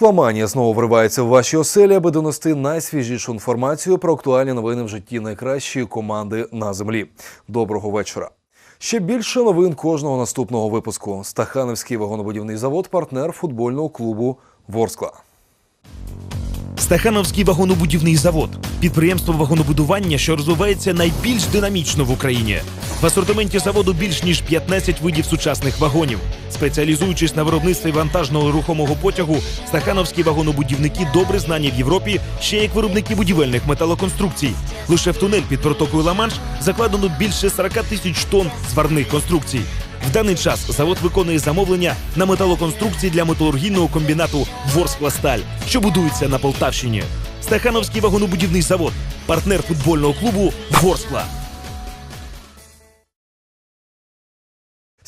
Ворскламанія знову вривається в ваші оселі, аби донести найсвіжішу інформацію про актуальні новини в житті найкращої команди на землі. Доброго вечора. Ще більше новин кожного наступного випуску. Стахановський вагонобудівний завод партнер футбольного клубу Ворскла. Стахановський вагонобудівний завод підприємство вагонобудування, що розвивається найбільш динамічно в Україні. В асортименті заводу більш ніж 15 видів сучасних вагонів. Спеціалізуючись на виробництві вантажного рухомого потягу, стахановські вагонобудівники добре знані в Європі ще як виробники будівельних металоконструкцій. Лише в тунель під протокою Ла-Манш закладено більше 40 тисяч тонн сварних конструкцій. В даний час завод виконує замовлення на металоконструкції для металургійного комбінату Ворскла Сталь, що будується на Полтавщині. Стахановський вагонобудівний завод, партнер футбольного клубу Ворскла.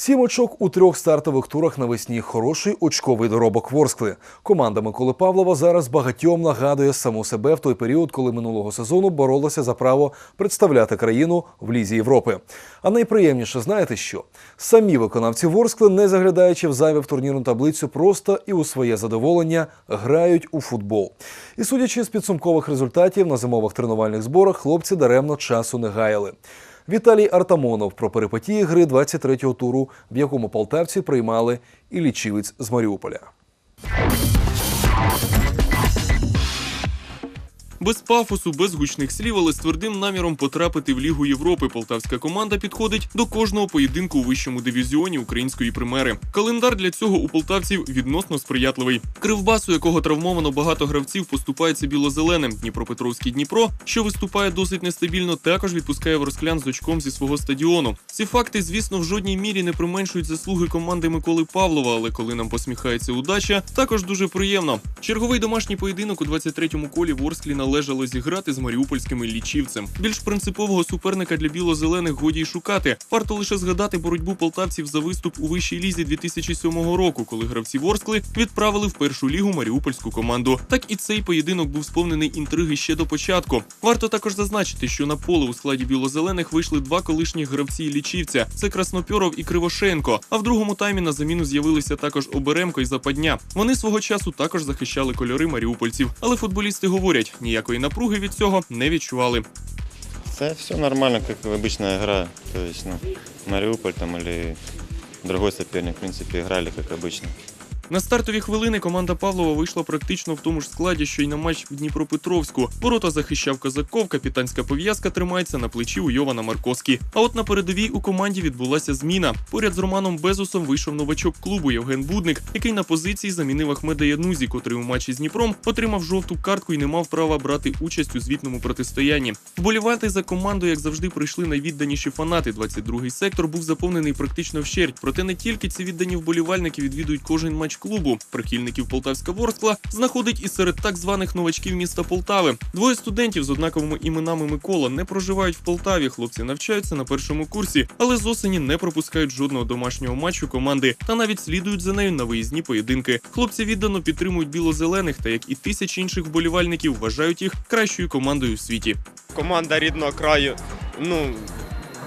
Сім очок у трьох стартових турах навесні. Хороший очковий доробок Ворскли. Команда Миколи Павлова зараз багатьом нагадує саму себе в той період, коли минулого сезону боролася за право представляти країну в лізі Європи. А найприємніше, знаєте що? Самі виконавці Ворскли, не заглядаючи в зайве в турнірну таблицю, просто і у своє задоволення грають у футбол. І судячи з підсумкових результатів на зимових тренувальних зборах, хлопці даремно часу не гаяли. Віталій Артамонов про перипетії гри 23-го туру, в якому полтавці приймали і лічівець з Маріуполя. Без пафосу, без гучних слів, але з твердим наміром потрапити в Лігу Європи. Полтавська команда підходить до кожного поєдинку у вищому дивізіоні української примери. Календар для цього у полтавців відносно сприятливий. Кривбасу, якого травмовано багато гравців, поступається біло-зеленим. Дніпропетровський Дніпро, що виступає досить нестабільно, також відпускає ворсклян з очком зі свого стадіону. Ці факти, звісно, в жодній мірі не применшують заслуги команди Миколи Павлова, але коли нам посміхається удача, також дуже приємно. Черговий домашній поєдинок у 23-му колі Ворсклі належало зіграти з маріупольськими лічівцем. Більш принципового суперника для біло-зелених годі й шукати. Варто лише згадати боротьбу полтавців за виступ у вищій лізі 2007 року, коли гравці Ворскли відправили в першу лігу маріупольську команду. Так і цей поєдинок був сповнений інтриги ще до початку. Варто також зазначити, що на поле у складі біло-зелених вийшли два колишніх гравці лічівця: це Краснопьоров і Кривошенко. А в другому таймі на заміну з'явилися також Оберемко і Западня. Вони свого часу також захищали кольори маріупольців, але футболісти говорять, ніякої напруги від цього не відчували. Це все нормально, як звичайна гра. Тобто, ну, Маріуполь там або другий соперник, в принципі, грали, як обычно. На стартові хвилини команда Павлова вийшла практично в тому ж складі, що й на матч в Дніпропетровську. Ворота захищав Козаков, капітанська пов'язка тримається на плечі у Йована Марковські. А от на передовій у команді відбулася зміна. Поряд з Романом Безусом вийшов новачок клубу Євген Будник, який на позиції замінив Ахмеда Янузі, котрий у матчі з Дніпром отримав жовту картку і не мав права брати участь у звітному протистоянні. Вболівати за команду, як завжди, прийшли найвідданіші фанати. 22-й сектор був заповнений практично вщерть. Проте не тільки ці віддані вболівальники відвідують кожен матч клубу. Прихильників Полтавська Ворскла знаходить і серед так званих новачків міста Полтави. Двоє студентів з однаковими іменами Микола не проживають в Полтаві. Хлопці навчаються на першому курсі, але з осені не пропускають жодного домашнього матчу команди та навіть слідують за нею на виїзні поєдинки. Хлопці віддано підтримують біло-зелених та як і тисячі інших вболівальників вважають їх кращою командою в світі. команда рідного краю. Ну,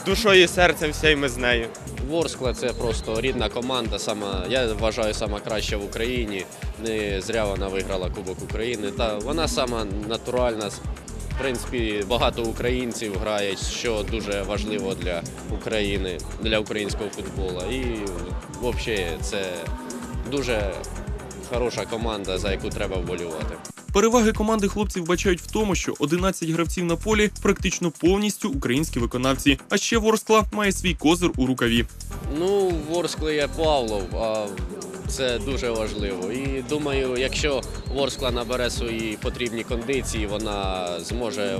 душою і серцем всі ми з нею. Ворскла це просто рідна команда. Сама я вважаю сама краща в Україні. Не зря вона виграла Кубок України. Та вона сама натуральна. В принципі, багато українців грають, що дуже важливо для України, для українського футболу. І взагалі це дуже хороша команда, за яку треба вболівати. Переваги команди хлопців бачають в тому, що 11 гравців на полі практично повністю українські виконавці. А ще Ворскла має свій козир у рукаві. Ну, Ворскла є Павлов, а це дуже важливо. І думаю, якщо Ворскла набере свої потрібні кондиції, вона зможе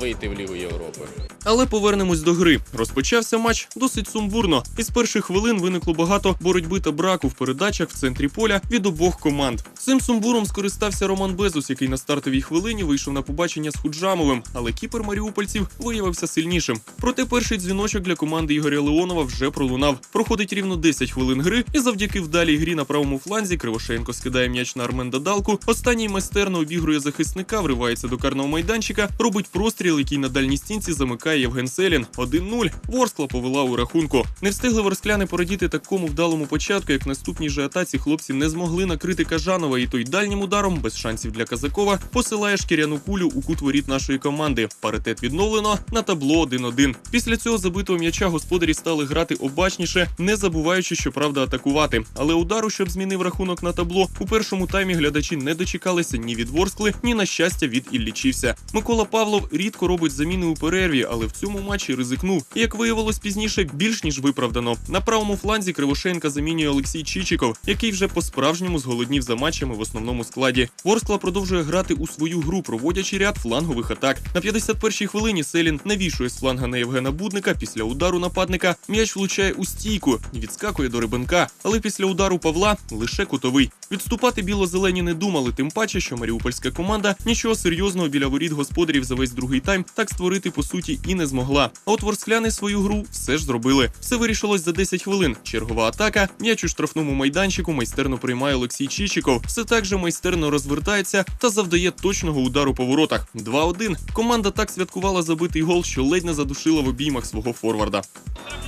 вийти в Лігу Європи. Але повернемось до гри. Розпочався матч досить сумбурно. Із перших хвилин виникло багато боротьби та браку в передачах в центрі поля від обох команд. Цим сумбуром скористався Роман Безус, який на стартовій хвилині вийшов на побачення з Худжамовим, але кіпер маріупольців виявився сильнішим. Проте перший дзвіночок для команди Ігоря Леонова вже пролунав. Проходить рівно 10 хвилин гри, і завдяки вдалій грі на правому фланзі Кривошеєнко скидає м'яч на Арменда Далку. Останній майстерно обігрує захисника, вривається до карного майданчика, робить простріл, який на дальній стінці замикає Євген Селін. 1-0. Ворскла повела у рахунку. Не встигли ворскляни порадіти такому вдалому початку, як в наступній же атаці хлопці не змогли накрити Кажанова, і той дальнім ударом, без шансів для Казакова, посилає шкіряну кулю у кут воріт нашої команди. Паритет відновлено на табло 1-1. Після цього забитого м'яча господарі стали грати обачніше, не забуваючи, щоправда, атакувати. Але удару, щоб змінив рахунок на табло, у першому таймі глядачі не дочекалися ні від Ворскли, ні на щастя від Іллічівся. Микола Павлов рідко робить заміни у перерві, але в цьому матчі ризикнув. І, як виявилось пізніше, більш ніж виправдано. На правому фланзі Кривошенка замінює Олексій Чичиков, який вже по-справжньому зголоднів за матчами в основному складі. Ворскла продовжує грати у свою гру, проводячи ряд флангових атак. На 51-й хвилині Селін навішує з фланга на Євгена Будника. Після удару нападника м'яч влучає у стійку і відскакує до Рибенка. Але після удару Павла лише кутовий. Відступати біло-зелені не думали, тим паче, що маріупольська команда нічого серйозного біля воріт господарів за весь другий тайм так створити по суті і не змогла. А от ворскляни свою гру все ж зробили. Все вирішилось за 10 хвилин. Чергова атака. М'яч у штрафному майданчику майстерно приймає Олексій Чичиков. Все так же майстерно розвертається та завдає точного удару по воротах. 2-1. Команда так святкувала забитий гол, що ледь не задушила в обіймах свого форварда.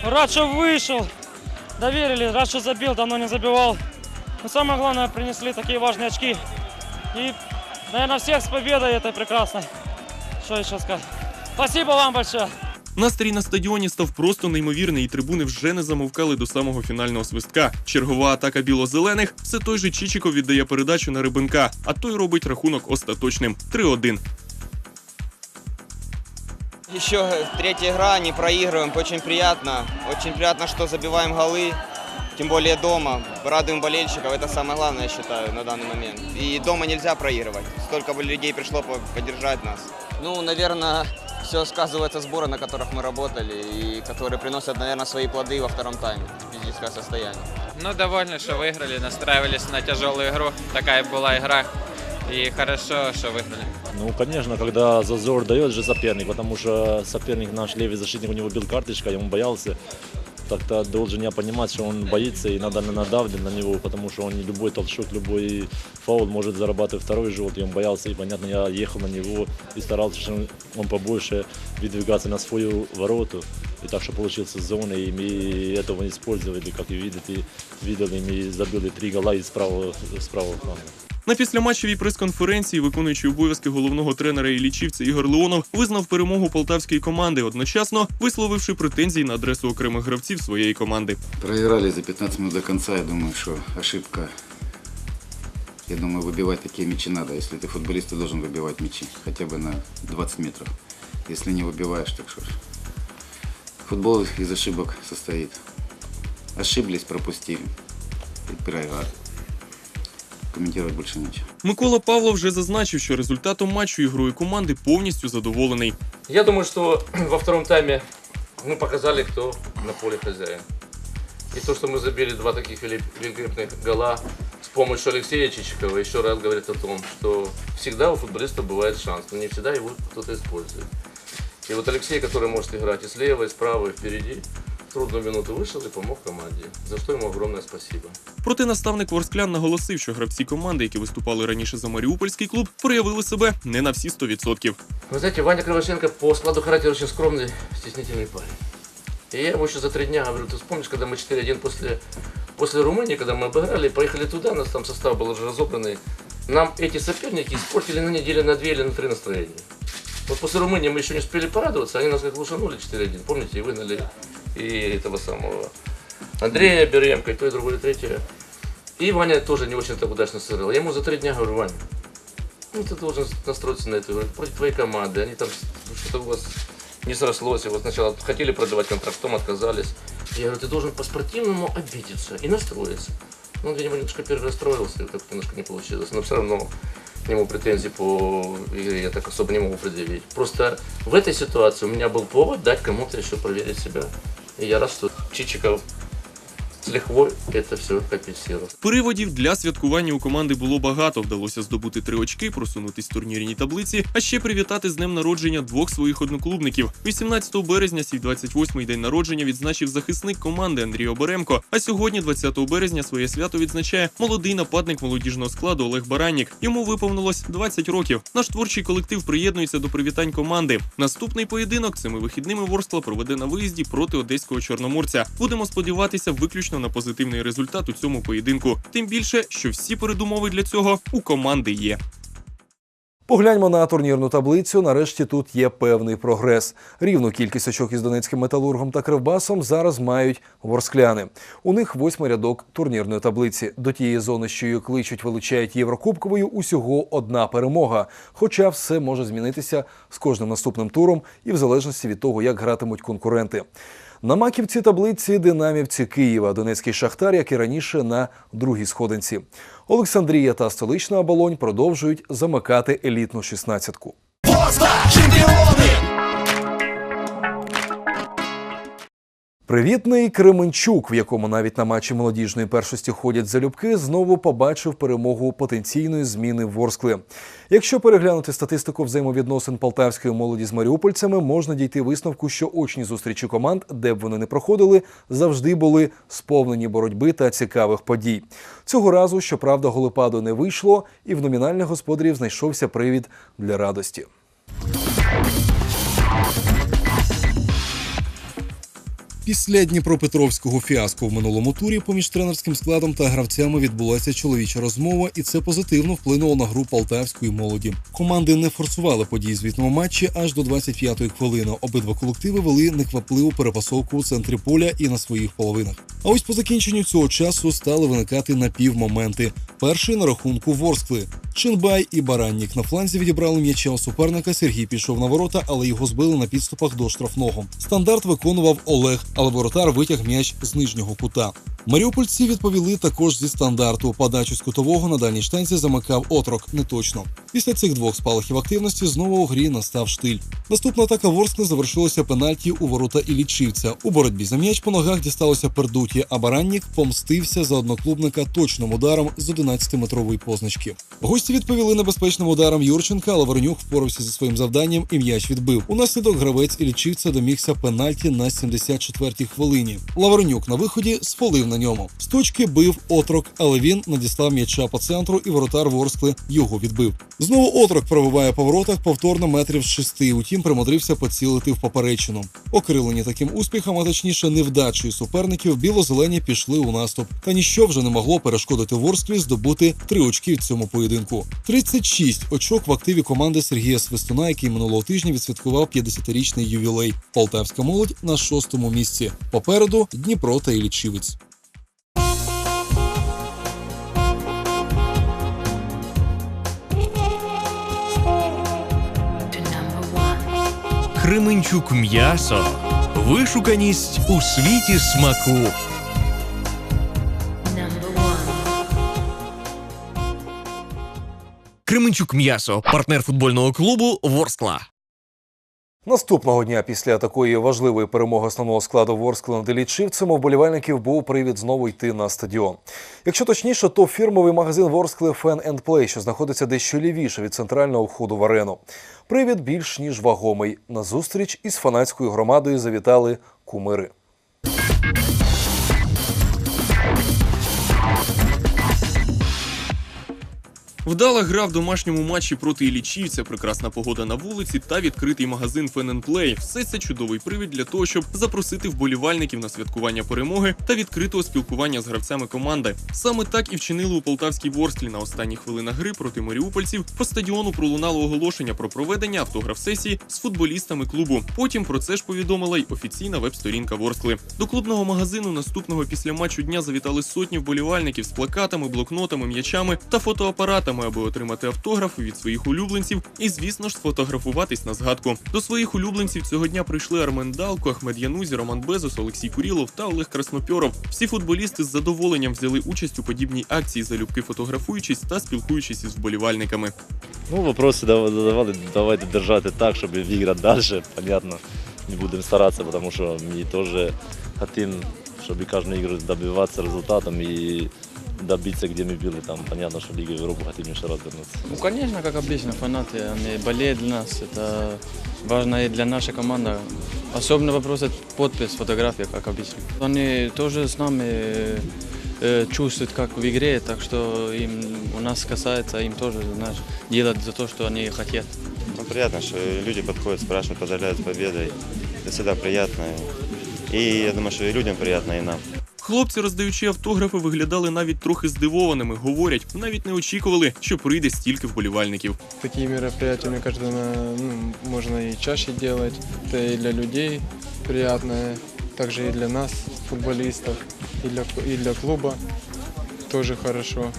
Рад, что вышел. Доверили, рад, что забил, давно не забивал. Но самое главное, принесли такие важные очки. И, наверное, всех с победой это прекрасно. Что еще сказать? Спасибо вам большое. Настрій на стадіоні став просто неймовірний, і трибуни вже не замовкали до самого фінального свистка. Чергова атака біло-зелених. Все той же Чичиков віддає передачу на Рибенка, а той робить рахунок остаточним 3-1. Еще третья игра, не проигрываем, очень приятно. Очень приятно, что забиваем голы, тем более дома. Радуем болельщиков, это самое главное, я считаю, на данный момент. И дома нельзя проигрывать. Столько бы людей пришло по- поддержать нас. Ну, наверное, все сказывается сборы, на которых мы работали, и которые приносят, наверное, свои плоды во втором тайме, физическое состояние. Ну, довольны, что выиграли, настраивались на тяжелую игру. Такая была игра. И хорошо, что выиграли. Ну, конечно, когда зазор дает же соперник, потому что соперник наш левый защитник, у него бил карточка, и он боялся. Так-то должен я понимать, что он боится, и надо надавливать на него, потому что он не любой толчок, любой фаул может зарабатывать второй желтый, он боялся, и понятно, я ехал на него и старался, чтобы он побольше выдвигаться на свою вороту. И так что получился зона, и мы этого не использовали, как и видите, видели, мы забили три гола из правого, с правого фланга. На післяматчевій прес-конференції виконуючий обов'язки головного тренера Іллічівця Ігор Леонов визнав перемогу полтавської команди, одночасно висловивши претензії на адресу окремих гравців своєї команди. Проиграли за 15 минут до конца. Я думаю, что ошибка. Я думаю, выбивать такие мячи надо. Если ты футболист, ты должен выбивать мячи. Хотя бы на 20 метров. Если не выбиваешь, так что ж. Футбол из ошибок состоит. Ошиблись, пропустили. И проиграли. Комментировать больше нечего. Микола Павлов вже зазначив, що результатом матчу і грою команди повністю задоволений. Я думаю, что во втором тайме мы показали, кто на поле хозяин. И то, что мы забили два таких велик- великолепных гола с помощью Алексея Чичикова, еще раз говорит о том, что всегда у футболиста бывает шанс, но не всегда его кто-то использует. И вот Алексей, который может играть и слева, и справа, и впереди, в трудную минуту вышел и помог команде, за что ему огромное спасибо. Проте наставник Ворсклян наголосив, що гравці команди, які виступали раніше за Маріупольський клуб, проявили себе не на всі 100%. Вы знаете, Ваня Кривошенко по складу характера очень скромный, стеснительный парень. И я ему еще за три дня говорю, ты вспомнишь, когда мы 4-1 после, после Румынии, когда мы обыграли, поехали туда, у нас там состав был уже разобранный, нам эти соперники испортили на неделю, на две или на три настроения. Вот после Румынии мы еще не успели порадоваться, они нас как глушанули 4-1, помните, и выгнали и этого самого Андрея Беремко, и то, и другое, и третье. И Ваня тоже не очень так удачно сыграл. Я ему за три дня говорю, Ваня, ну, ты должен настроиться на это. Говорю, против твоей команды. Они там ну, что-то у вас не срослось. Вот сначала хотели продавать контракт, потом отказались. Я говорю, ты должен по-спортивному обидеться и настроиться. Ну, Он, видимо, немножко перерастроился, как-то немножко не получилось. Но все равно нему претензий по игре я так особо не могу предъявить. Просто в этой ситуации у меня был повод дать кому-то еще проверить себя. Я растут. Чичиков с лихвой это все компенсировал. Приводів для святкування у команди було багато. Вдалося здобути три очки, просунутись в турнірній таблиці, а ще привітати з днем народження двох своїх одноклубників. 18 березня, свій 28-й день народження, відзначив захисник команди Андрій Оберемко. А сьогодні, 20 березня, своє свято відзначає молодий нападник молодіжного складу Олег Бараннік. Йому виповнилось 20 років. Наш творчий колектив приєднується до привітань команди. Наступний поєдинок цими вихідними Ворскла проведе на виїзді проти одеського чорноморця. Будемо сподіватися виключно на позитивний результат у цьому поєдинку. Тим більше, що всі передумови для цього у команди є. Погляньмо на турнірну таблицю. Нарешті тут є певний прогрес. Рівну кількість очок із Донецьким металургом та Кривбасом зараз мають ворскляни. У них восьмий рядок турнірної таблиці. До тієї зони, що її кличуть, вилучають Єврокубковою, усього одна перемога. Хоча все може змінитися з кожним наступним туром і в залежності від того, як гратимуть конкуренти. На маківці таблиці динамівці Києва, Донецький Шахтар, як і раніше на другій сходинці. Олександрія та столична оболонь продовжують замикати елітну шістнадцятку. Ворскла, чемпионы! Привітний Кременчук, в якому навіть на матчі молодіжної першості ходять залюбки, знову побачив перемогу потенційної зміни Ворскли. Якщо переглянути статистику взаємовідносин полтавської молоді з маріупольцями, можна дійти висновку, що очні зустрічі команд, де б вони не проходили, завжди були сповнені боротьби та цікавих подій. Цього разу, щоправда, голепаду не вийшло, і в номінальних господарів знайшовся привід для радості. Після Дніпропетровського фіаско в минулому турі поміж тренерським складом та гравцями відбулася чоловіча розмова, і це позитивно вплинуло на гру полтавської молоді. Команди не форсували події звітного матчі аж до 25-ї хвилини. Обидва колективи вели неквапливу перепасовку у центрі поля і на своїх половинах. А ось по закінченню цього часу стали виникати напівмоменти. Перший на рахунку Ворскли. Шинбай і Бараннік на фланзі відібрали м'яча у суперника. Сергій пішов на ворота, але його збили на підступах до штрафного. Стандарт виконував Олег, але воротар витяг м'яч з нижнього кута. Маріупольці відповіли також зі стандарту. Подачу з кутового на дальній штанці замикав отрок. Не точно. Після цих двох спалахів активності знову у грі настав штиль. Наступна атака Ворскли завершилася пенальті у ворота Ілічівця. У боротьбі за м'яч по ногах дісталося пердуті, а Бараннік помстився за одноклубника точним ударом з 11-метрової позначки. Гості відповіли небезпечним ударом Юрченка, але Воронюк впорався зі своїм завданням і м'яч відбив. Унаслідок гравець Ілічівця домігся пенальті на 74-й хвилині. Лавренюк на виході сфолив на ньому. З точки бив отрок, але він надіслав м'яча по центру, і воротар Ворскли його відбив. Знову отрок пробиває по воротах повторно метрів з шести. Утім, примудрився поцілити в поперечину. Окрилені таким успіхом, а точніше невдачею суперників, біло-зелені пішли у наступ. Та ніщо вже не могло перешкодити Ворсклі здобути три очки в цьому поєдинку. 36 очок в активі команди Сергія Свистуна, який минулого тижня відсвяткував 50-річний ювілей. Полтавська молодь на шостому місці. Попереду Дніпро та Ілічівець. Кременчук м'ясо. Вишуканість у світі смаку. Кременчук м'ясо, партнер футбольного клубу Ворскла. Наступного дня після такої важливої перемоги основного складу Ворскла над Ілічівцем у вболівальників був привід знову йти на стадіон. Якщо точніше, то фірмовий магазин Ворскли Фен енд Плей, що знаходиться дещо лівіше від центрального входу в арену. Привід більш ніж вагомий. На зустріч із фанатською громадою завітали кумири. Вдала гра в домашньому матчі проти Ілічівця, прекрасна погода на вулиці та відкритий магазин Play. Все це чудовий привід для того, щоб запросити вболівальників на святкування перемоги та відкритого спілкування з гравцями команди. Саме так і вчинили у полтавській Ворсклі на останніх хвилинах гри проти маріупольців. По стадіону пролунало оголошення про проведення автограф-сесії з футболістами клубу. Потім про це ж повідомила й офіційна веб-сторінка Ворскли. До клубного магазину наступного після матчу дня завітали сотні вболівальників з плакатами, блокнотами, м'ячами та фотоапаратами саме аби отримати автографи від своїх улюбленців і, звісно ж, сфотографуватись на згадку. До своїх улюбленців цього дня прийшли Армен Далко, Ахмед Янузі, Роман Безос, Олексій Курілов та Олег Краснопьоров. Всі футболісти з задоволенням взяли участь у подібній акції, залюбки фотографуючись та спілкуючись із вболівальниками. Ну, вопросы дав- задавали, давайте держать так, чтобы выиграть дальше, понятно. Не будем стараться, потому что мы тоже хотим, чтобы каждую игру добиваться результатом и Добиться, где мы были. Там понятно, что Лигу Европы хотим еще раз вернуться. Ну, конечно, как обычно, фанаты, они болеют для нас. Это важно и для нашей команды. Особенно вопрос это подпись, фотография, как обычно. Они тоже с нами э, чувствуют, как в игре, так что им у нас касается, им тоже, знаешь, делать за то, что они хотят. Ну, приятно, что люди подходят, спрашивают, поздравляют с победой. Это всегда приятно. И я думаю, что и людям приятно, и нам. Хлопці, роздаючи автографи, виглядали навіть трохи здивованими. Говорять, навіть не очікували, що прийде стільки вболівальників. Такі мероприятия, мені кажуть, ну, можна і чаще робити, Це і для людей приємно, також і для нас, футболістів, і для, і для клуба теж хорошо.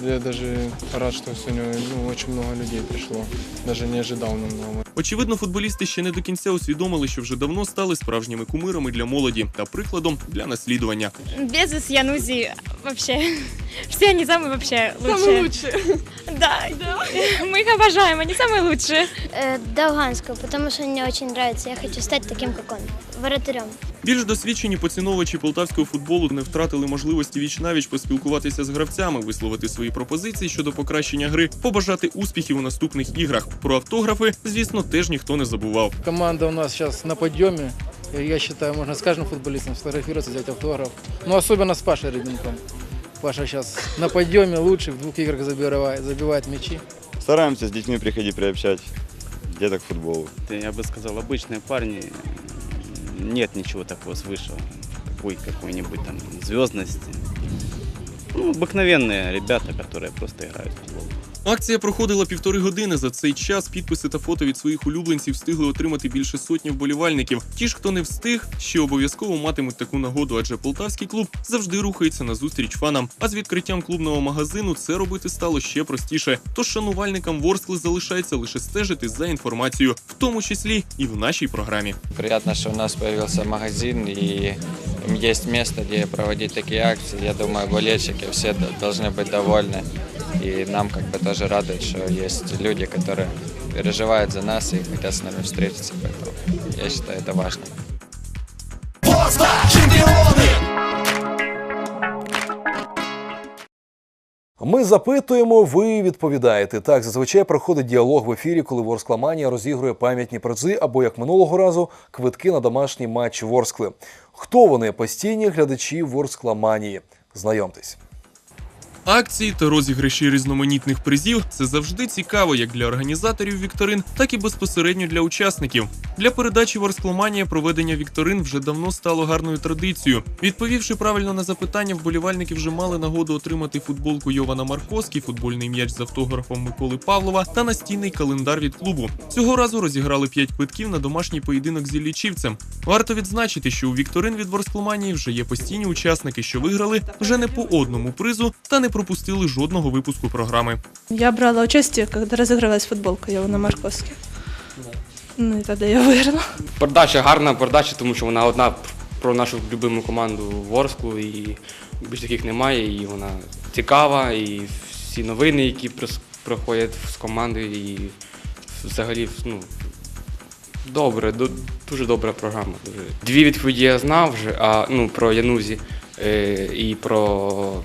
Ну, Я даже рад, что сегодня ну, очень много людей пришло. Даже не ожидал немного. Очевидно, футболісти ще не до кінця усвідомили, що вже давно стали справжніми кумирами для молоді та прикладом для наслідування. Безос, Янузи, вообще. Все они самые вообще лучшие. Самые лучшие. Да, мы их обожаем, они самые лучшие. Долганского, потому что мне очень нравится. Я хочу стать таким, как он, воротарем. Більш досвідчені поціновувачі полтавського футболу не втратили можливості віч-навіч поспілкуватися з гравцями, висловити свої пропозиції щодо покращення гри, побажати успіхів у наступних іграх. Про автографи, звісно, теж ніхто не забував. Команда у нас сейчас на подъеме. И Я считаю, можно с каждым футболистом сфотографироваться, взять автограф. Ну, особенно с Пашей Рыбенком. Паша сейчас на подъеме лучше, в двух играх забивает, забивает мячи. Стараемся с детьми приходить приобщать деток к футболу. Я бы сказал, обычные парни. Нет ничего такого свыше, какой какой-нибудь там звездности. Ну, обыкновенные ребята, которые просто играют в футбол. Акція проходила півтори години. За цей час підписи та фото від своїх улюбленців встигли отримати більше сотні вболівальників. Ті ж, хто не встиг, ще обов'язково матимуть таку нагоду, адже полтавський клуб завжди рухається на зустріч фанам. А з відкриттям клубного магазину це робити стало ще простіше. Тож шанувальникам Ворскли залишається лише стежити за інформацією, в тому числі і в нашій програмі. Приятно, что у нас появился магазин и есть место, где проводить такие акции. Я думаю, болельщики все д- должны быть довольны. И нам как бы тоже радует, что есть люди, которые переживают за нас и хотят с нами встретиться. Поэтому я считаю, это важно. Ворскла, чемпионы! Ми запитуємо, ви відповідаєте. Так, зазвичай проходить діалог в ефірі, коли Ворскламанія розігрує пам'ятні призи або як минулого разу квитки на домашній матч Ворскли. Хто вони постійні глядачі Ворскламанії? Знайомтесь. Акції та розіграші різноманітних призів це завжди цікаво як для організаторів вікторин, так і безпосередньо для учасників. Для передачі Ворскломанія проведення вікторин вже давно стало гарною традицією. Відповівши правильно на запитання, вболівальники вже мали нагоду отримати футболку Йована Марковський, футбольний м'яч з автографом Миколи Павлова та настінний календар від клубу. Цього разу розіграли 5 квитків на домашній поєдинок з Іллічівцем. Варто відзначити, що у вікторин від Ворскломанії вже є постійні учасники, що виграли вже не по одному призу та не пропустили жодного випуску програми. Я брала участие, когда разыгрывалась футболка Йована Марковських. Ну і тоді я виграла. Передача гарна передача, тому що вона одна про нашу любиму команду Ворсклу, і більш таких немає. І вона цікава, і всі новини, які проходять з командою, і взагалі ну, добре, дуже добра програма. Дві відповіді я знав вже, а ну про Янузі е, і про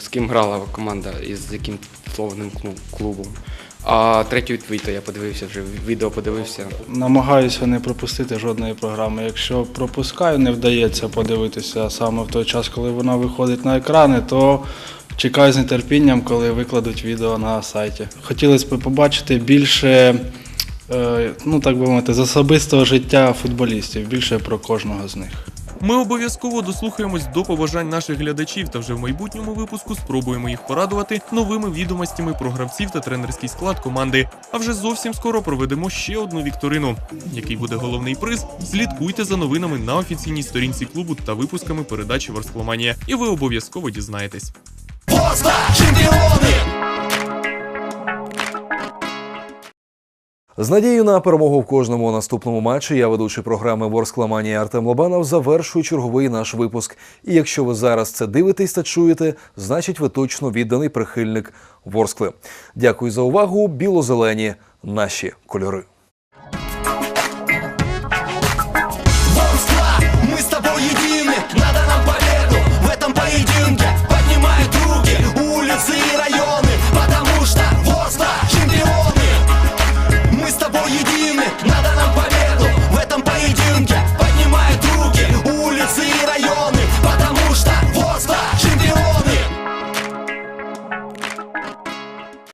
з ким грала команда і з яким словним клубом. А третю відповідь я подивився вже відео подивився. Намагаюся не пропустити жодної програми. Якщо пропускаю, не вдається подивитися саме в той час, коли вона виходить на екрани, то чекаю з нетерпінням, коли викладуть відео на сайті. Хотілося б побачити більше, е, ну так би мовити, з особистого життя футболістів, більше про кожного з них. Ми обов'язково дослухаємось до побажань наших глядачів та вже в майбутньому випуску спробуємо їх порадувати новими відомостями про гравців та тренерський склад команди. А вже зовсім скоро проведемо ще одну вікторину. Який буде головний приз? Слідкуйте за новинами на офіційній сторінці клубу та випусками передачі Ворскломанія, і ви обов'язково дізнаєтесь. Ворскла, З надією на перемогу в кожному наступному матчі я ведучий програми Ворскламанія Артем Лобанов завершую черговий наш випуск. І якщо ви зараз це дивитесь та чуєте, значить ви точно відданий прихильник Ворскли. Дякую за увагу. Біло-зелені наші кольори.